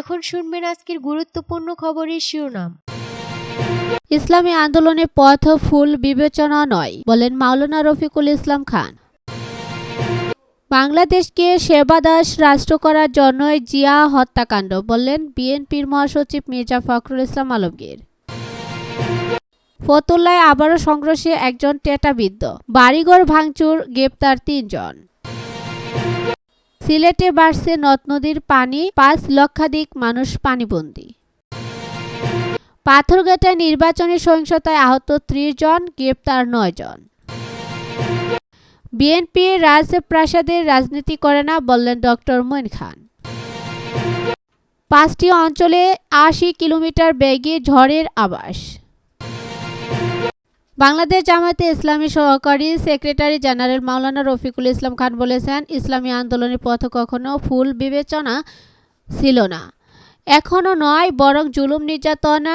এখন শুনবেন আজকের গুরুত্বপূর্ণ খবরের শিরোনাম। ইসলামী আন্দোলনের পথ ফুল বিবেচনা নয়, বলেন মাওলানা রফিকুল ইসলাম খান। বাংলাদেশকে সেবাদাস রাষ্ট্র করার জন্যই জিয়া হত্যাকাণ্ড বললেন বিএনপির মহাসচিব মির্জা ফখরুল ইসলাম আলমগীর। ফতুল্লায় আবারও সংঘর্ষে একজন টেটাবিদ্ধ, বাড়িঘর ভাঙচুর, গ্রেপ্তার তিনজন। সিলেটে বাড়ছে নদ নদীর পানি, পাঁচ লক্ষাধিক মানুষ পানিবন্দী। পাথরঘাটায় নির্বাচনী সহিংসতায় আহত ত্রিশ জন, গ্রেপ্তার নয় জন। বিএনপি রাজপ্রাসাদের রাজনীতি করে না বললেন ডক্টর মঈন খান। পাঁচটি অঞ্চলে আশি কিলোমিটার বেগে ঝড়ের আবাস বাংলাদেশ জামায়াতে ইসলামী সহকারী সেক্রেটারি জেনারেল মাওলানা রফিকুল ইসলাম খান বলেছেন, ইসলামী আন্দোলনের পথ কখনো ফুল বিবেচনা ছিল না। এখনও নয়, বরং জুলুম নির্যাতন,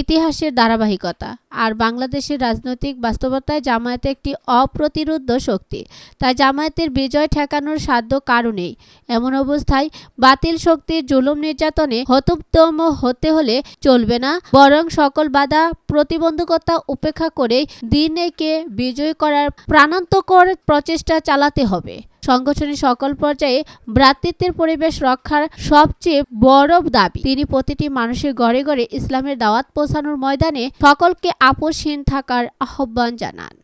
ইতিহাসের ধারাবাহিকতা। আর বাংলাদেশের রাজনৈতিক বাস্তবতায় জামায়াত একটি অপ্রতিরোধ্য শক্তি। তাই জামায়াতের বিজয় ঠেকানোর সাধ্য কারণেই এমন অবস্থায় বাতিল শক্তির জুলুম নির্যাতনে হতোদ্যম হতে হলে চলবে না, বরং সকল বাধা, প্রতিবন্ধকতা উপেক্ষা করে দিনেকে বিজয় করার প্রাণান্তকর প্রচেষ্টা চালাতে হবে। সংগঠনের সকল পর্যায়ে ভ্রাতৃত্বের পরিবেশ রক্ষার সবচেয়ে বড় দাবি। তিনি প্রতিটি মানুষের ঘরে ঘরে ইসলামের দাওয়াত পৌঁছানোর ময়দানে সকলকে আপোষহীন থাকার আহ্বান জানান।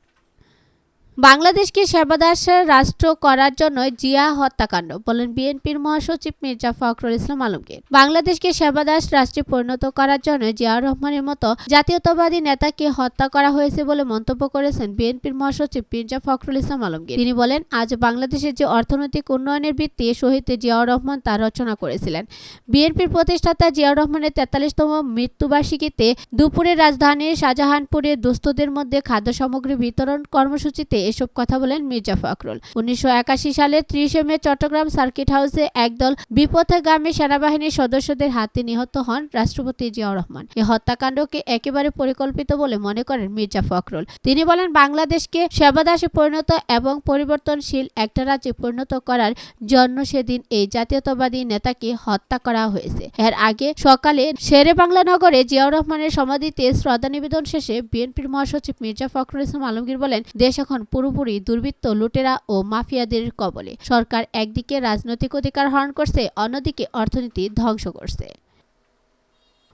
বাংলাদেশকে সেবাদাস রাষ্ট্র করার জন্য জিয়া হত্যাকাণ্ড, বলেন বিএনপির মহাসচিব মির্জা ফখরুল ইসলাম আলমগীর। বাংলাদেশকে সেবাদাস রাষ্ট্রে পরিণত করার জন্য জিয়াউর রহমানের মতো জাতীয়তাবাদী নেতাকে হত্যা করা হয়েছে বলে মন্তব্য করেছেন বিএনপির মহাসচিব মির্জা ফখরুল ইসলাম আলমগীর। তিনি বলেন, আজ বাংলাদেশের যে অর্থনৈতিক উন্নয়নের ভিত্তি শহীদ জিয়াউর রহমান তা রচনা করেছিলেন। বিএনপির প্রতিষ্ঠাতা জিয়াউর রহমানের তেতাল্লিশতম মৃত্যুবার্ষিকীতে দুপুরে রাজধানীর শাহজাহানপুরে দুস্থদের মধ্যে খাদ্য সামগ্রী বিতরণ কর্মসূচিতে এসব কথা বলেন মির্জা ফখরুল। উনিশশো সালের ত্রিশে মে চট্টগ্রাম সার্কিট হাউসে একদল বিপথগামী সেনাবাহিনীর সদস্যদের হাতে নিহত হন রাষ্ট্রপতি জিয়াউর রহমান। এ হত্যাকাণ্ডকে একেবারে পরিকল্পিত বলে মনে করেন মির্জা ফখরুল। তিনি বলেন, বাংলাদেশকে সেবাদাসে পরিণত এবং পরিবর্তনশীল একটা রাজ্যে পরিণত করার জন্য সেদিন এই জাতীয়তাবাদী নেতাকে হত্যা করা হয়েছে। এর আগে সকালে শেরে বাংলা নগরে জিয়াউর রহমানের সমাধিতে শ্রদ্ধা নিবেদন শেষে বিএনপির মহাসচিব মির্জা ফখরুল ইসলাম আলমগীর বলেন, দেশ এখন পুরোপুরি দুর্বৃত্ত লুটেরা ও মাফিয়াদের কবলে। সরকার একদিকে রাজনৈতিক অধিকার হরণ করছে, অন্যদিকে অর্থনীতি ধ্বংস করছে।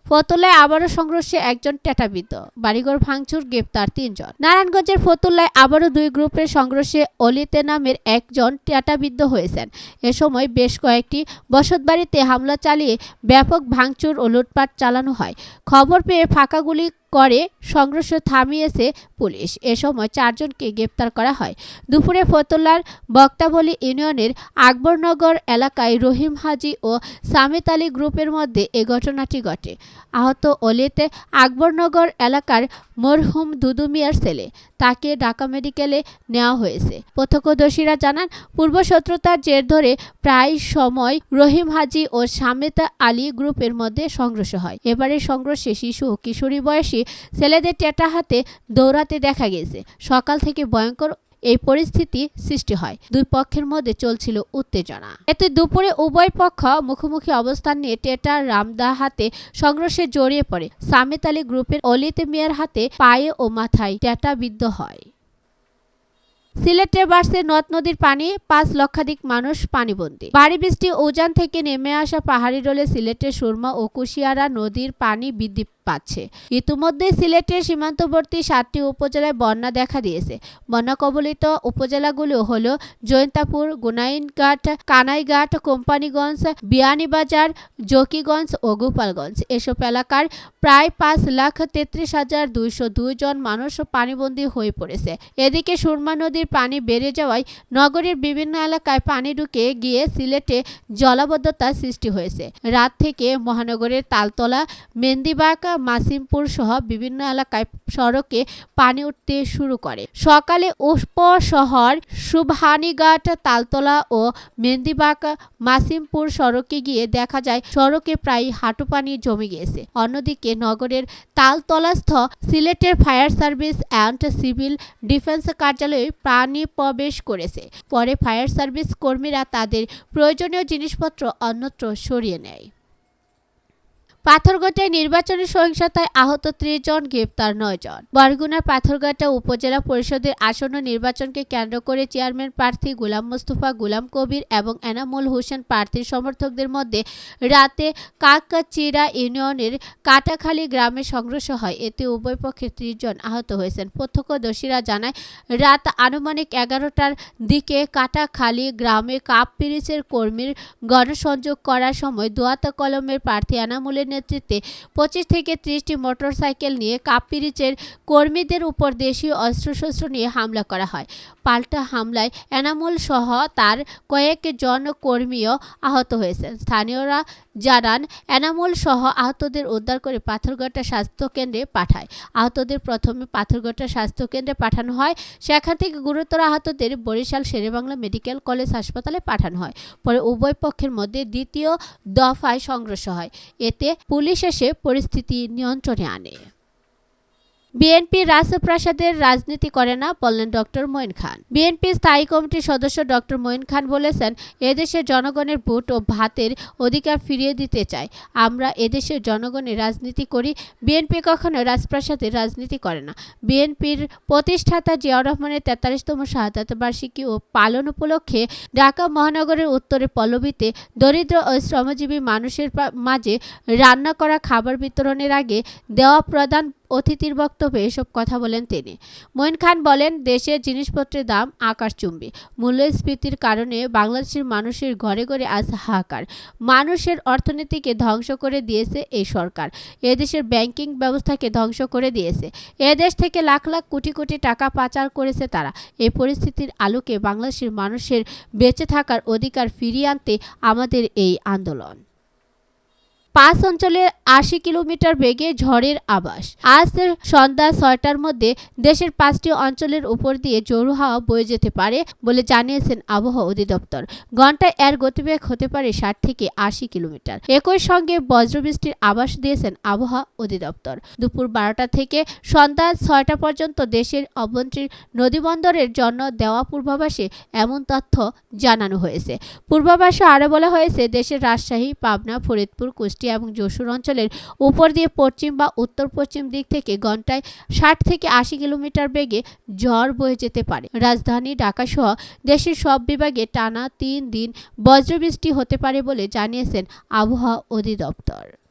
ফতুল্লায় আবারও সংঘর্ষে একজন টেটাবিদ্ধ, বাড়িঘর ভাঙচুর, গ্রেপ্তার তিনজন। নারায়ণগঞ্জের ফতুল্লায় আবারও দুই গ্রুপের সংঘর্ষে অলিতে নামের একজন টেটাবিদ্ধ হয়েছেন। এ সময় বেশ কয়েকটি বসতবাড়িতে হামলা চালিয়ে ব্যাপক ভাঙচুর ও লুটপাট চালানো হয়। খবর পেয়ে ফাঁকা গুলি করে সংঘর্ষ থামিয়েছে পুলিশ। এ সময় চারজনকে গ্রেপ্তার করা হয়। দুপুরে ফতুল্লার বক্তাবলী ইউনিয়নের আকবরনগর এলাকায় রহিম হাজি ও সামেত আলী গ্রুপের মধ্যে এ ঘটনাটি ঘটে। আহত অলিতে আকবরনগর এলাকার মরহুম দুদু মিয়ার ছেলে। তাকে ঢাকা মেডিকেলে নেওয়া হয়েছে। প্রত্যক্ষদর্শীরা জানান, পূর্ব শত্রুতার জের ধরে প্রায় সময় রহিম হাজি ও সামেতা আলী গ্রুপের মধ্যে সংঘর্ষ হয়। এবারে সংঘর্ষে শিশু ও কিশোরী বয়সী ছেলেদের টেটা হাতে দৌড়াতে দেখা গেছে। সকাল থেকে ভয়ঙ্কর এই পরিস্থিতি সৃষ্টি হয়। দুই পক্ষের মধ্যে চলছিল উত্তেজনা। এতে দুপুরে উভয় পক্ষ মুখোমুখি অবস্থান নিয়ে টেটা রামদা হাতে সংঘর্ষে জড়িয়ে পড়ে। সামেত আলী গ্রুপের অলিতে মিয়ার হাতে পায়ে ও মাথায় টেটা বিদ্ধ হয়। সিলেটে বাড়ছে নদ নদীর পানি, পাঁচ লক্ষাধিক মানুষ পানিবন্দী। ভারী বৃষ্টি উজান থেকে নেমে আসা পাহাড়ি রোলে সিলেটের সুরমা ও কুশিয়ারা নদীর পানি বৃদ্ধি পাচ্ছে। ইতিমধ্যে সিলেটের সীমান্তবর্তী সাতটি উপজেলায় বন্যা দেখা দিয়েছে। বন্যা কবলিত উপজেলাগুলো হল জৈন্তাপুর, গুনাইনঘাট, কানাইঘাট, কোম্পানিগঞ্জ, বিয়ানীবাজার, জকিগঞ্জ ও গোপালগঞ্জ। এসব এলাকার প্রায় পাঁচ লাখ তেত্রিশ হাজার দুইশো দুই জন মানুষ পানিবন্দী হয়ে পড়েছে। এদিকে সুরমা নদীর পানি বেড়ে যাওয়ায় নগরীর বিভিন্ন এলাকায় পানি ঢুকে গিয়ে সিলেটে জলাবদ্ধতা সৃষ্টি হয়েছে। রাত থেকে মহানগরের তালতলা, মেন্দিবাগ মাসিমপুর সহ বিভিন্ন এলাকায় সড়কে পানি উঠতে শুরু করে। সকালে উপশহর সুবহানীঘাট, তালতলা ও মেন্দিবাগ মাসিমপুর সড়কে গিয়ে দেখা যায়, সড়কে প্রায় হাঁটু পানি জমে গিয়েছে। অন্যদিকে নগরের তালতলাস্থ সিলেটের fire service and civil defence কার্যালয়ে পানি প্রবেশ করেছে। পরে ফায়ার সার্ভিস কর্মীরা তাদের প্রয়োজনীয় জিনিসপত্র অন্যত্র সরিয়ে নেয়। পাথরঘাটায় নির্বাচনী সহিংসতায় আহত ত্রিশ জন গ্রেপ্তার নয় জন বরগুনার পাথরঘাটা উপজেলা পরিষদের আসন্ন নির্বাচনকে কেন্দ্র করে চেয়ারম্যান প্রার্থী গোলাম মোস্তফা, গোলাম কবির এবং এনামুল হোসেন প্রার্থীর সমর্থকদের মধ্যে রাতে কাকচিরা ইউনিয়নের কাটাখালী গ্রামে সংঘর্ষ হয়। এতে উভয় পক্ষের ত্রিশ জন আহত হয়েছেন। প্রত্যক্ষদর্শীরা জানায়, রাত আনুমানিক এগারোটার দিকে কাটাখালী গ্রামে কাপ পিরিচের কর্মীর গণসংযোগ করার সময় দোয়াতা কলমের প্রার্থী এনামুলের নেতৃত্বে পঁচিশ থেকে ত্রিশটি মোটরসাইকেল নিয়ে কাপিরিচের কর্মীদের উপর দেশীয় অস্ত্রশস্ত্র নিয়ে হামলা করা হয়। পাল্টা হামলায় এনামুল সহ তার কয়েক জন কর্মীও আহত হয়েছেন। স্থানীয়রা জানান, এনামুল সহ আহতদের উদ্ধার করে পাথরঘাটা স্বাস্থ্যকেন্দ্রে পাঠায়। আহতদের প্রথমে পাথরঘাটা স্বাস্থ্যকেন্দ্রে পাঠানো হয়। সেখান থেকে গুরুতর আহতদের বরিশাল শেরেবাংলা মেডিকেল কলেজ হাসপাতালে পাঠানো হয়। পরে উভয় পক্ষের মধ্যে দ্বিতীয় দফায় সংঘর্ষ হয়। এতে পুলিশ এসে পরিস্থিতি নিয়ন্ত্রণে আনে। বিএনপি রাজপ্রাসাদের রাজনীতি করে না বললেন ডক্টর মঈন খান। বিএনপি স্থায়ী কমিটির সদস্য ডক্টর মঈন খান বলেছেন এদেশের জনগণের ভোট ও ভাতের অধিকার ফিরিয়ে দিতে চায়। আমরা এদেশের জনগণের রাজনীতি করি, বিএনপি কখনো রাজপ্রাসাদের রাজনীতি করে না। বিএনপির প্রতিষ্ঠাতা জিয়াউর রহমানের তেতাল্লিশতম শাহাদাত বার্ষিকী ও পালন উপলক্ষে ঢাকা মহানগরের উত্তরে পল্লবীতে দরিদ্র ও শ্রমজীবী মানুষের মাঝে রান্না করা খাবার বিতরণের আগে দেওয়া প্রদান অতিথির বক্তব্যে এসব কথা বলেন তিনি। মঈন খান বলেন, দেশের জিনিসপত্রের দাম আকাশচুম্বী। মূল্যস্ফীতির কারণে বাংলাদেশের মানুষের ঘরে ঘরে আজ হাহাকার। মানুষের অর্থনীতিকে ধ্বংস করে দিয়েছে এই সরকার। এদেশের ব্যাংকিং ব্যবস্থাকে ধ্বংস করে দিয়েছে। এদেশ থেকে লাখ লাখ কোটি কোটি টাকা পাচার করেছে তারা। এই পরিস্থিতির আলোকে বাংলাদেশের মানুষের বেঁচে থাকার অধিকার ফিরিয়ে আনতে আমাদের এই আন্দোলন। পাঁচ অঞ্চলে আশি কিলোমিটার বেগে ঝড়ের আবাস আজ সন্ধ্যা ছয়টার মধ্যে দেশের পাঁচটি অঞ্চলের উপর দিয়ে জোরু হাওয়া বয়ে যেতে পারে বলে জানিয়েছেন আবহাওয়া অধিদপ্তর। ঘন্টায় এর গতিবেগ হতে পারে ষাট থেকে আশি কিলোমিটার। একই সঙ্গে বজ্রবৃষ্টির আবাস দিয়েছেন আবহাওয়া অধিদপ্তর। দুপুর বারোটা থেকে সন্ধ্যা ছয়টা পর্যন্ত দেশের অভ্যন্তরীণ নদীবন্দরের জন্য দেওয়া পূর্বাভাসে এমন তথ্য জানানো হয়েছে। পূর্বাভাসে আরও বলা হয়েছে, দেশের রাজশাহী, পাবনা, ফরিদপুর, কুষ্টিয়া এবং যশোর অঞ্চলের উপর দিয়ে পশ্চিম বা উত্তর পশ্চিম দিক থেকে ঘন্টায় ষাট থেকে আশি কিলোমিটার বেগে ঝড় বয়ে যেতে পারে। রাজধানী ঢাকা সহ দেশের সব বিভাগে টানা তিন দিন বজ্রবৃষ্টি হতে পারে বলে জানিয়েছেন আবহাওয়া অধিদপ্তর।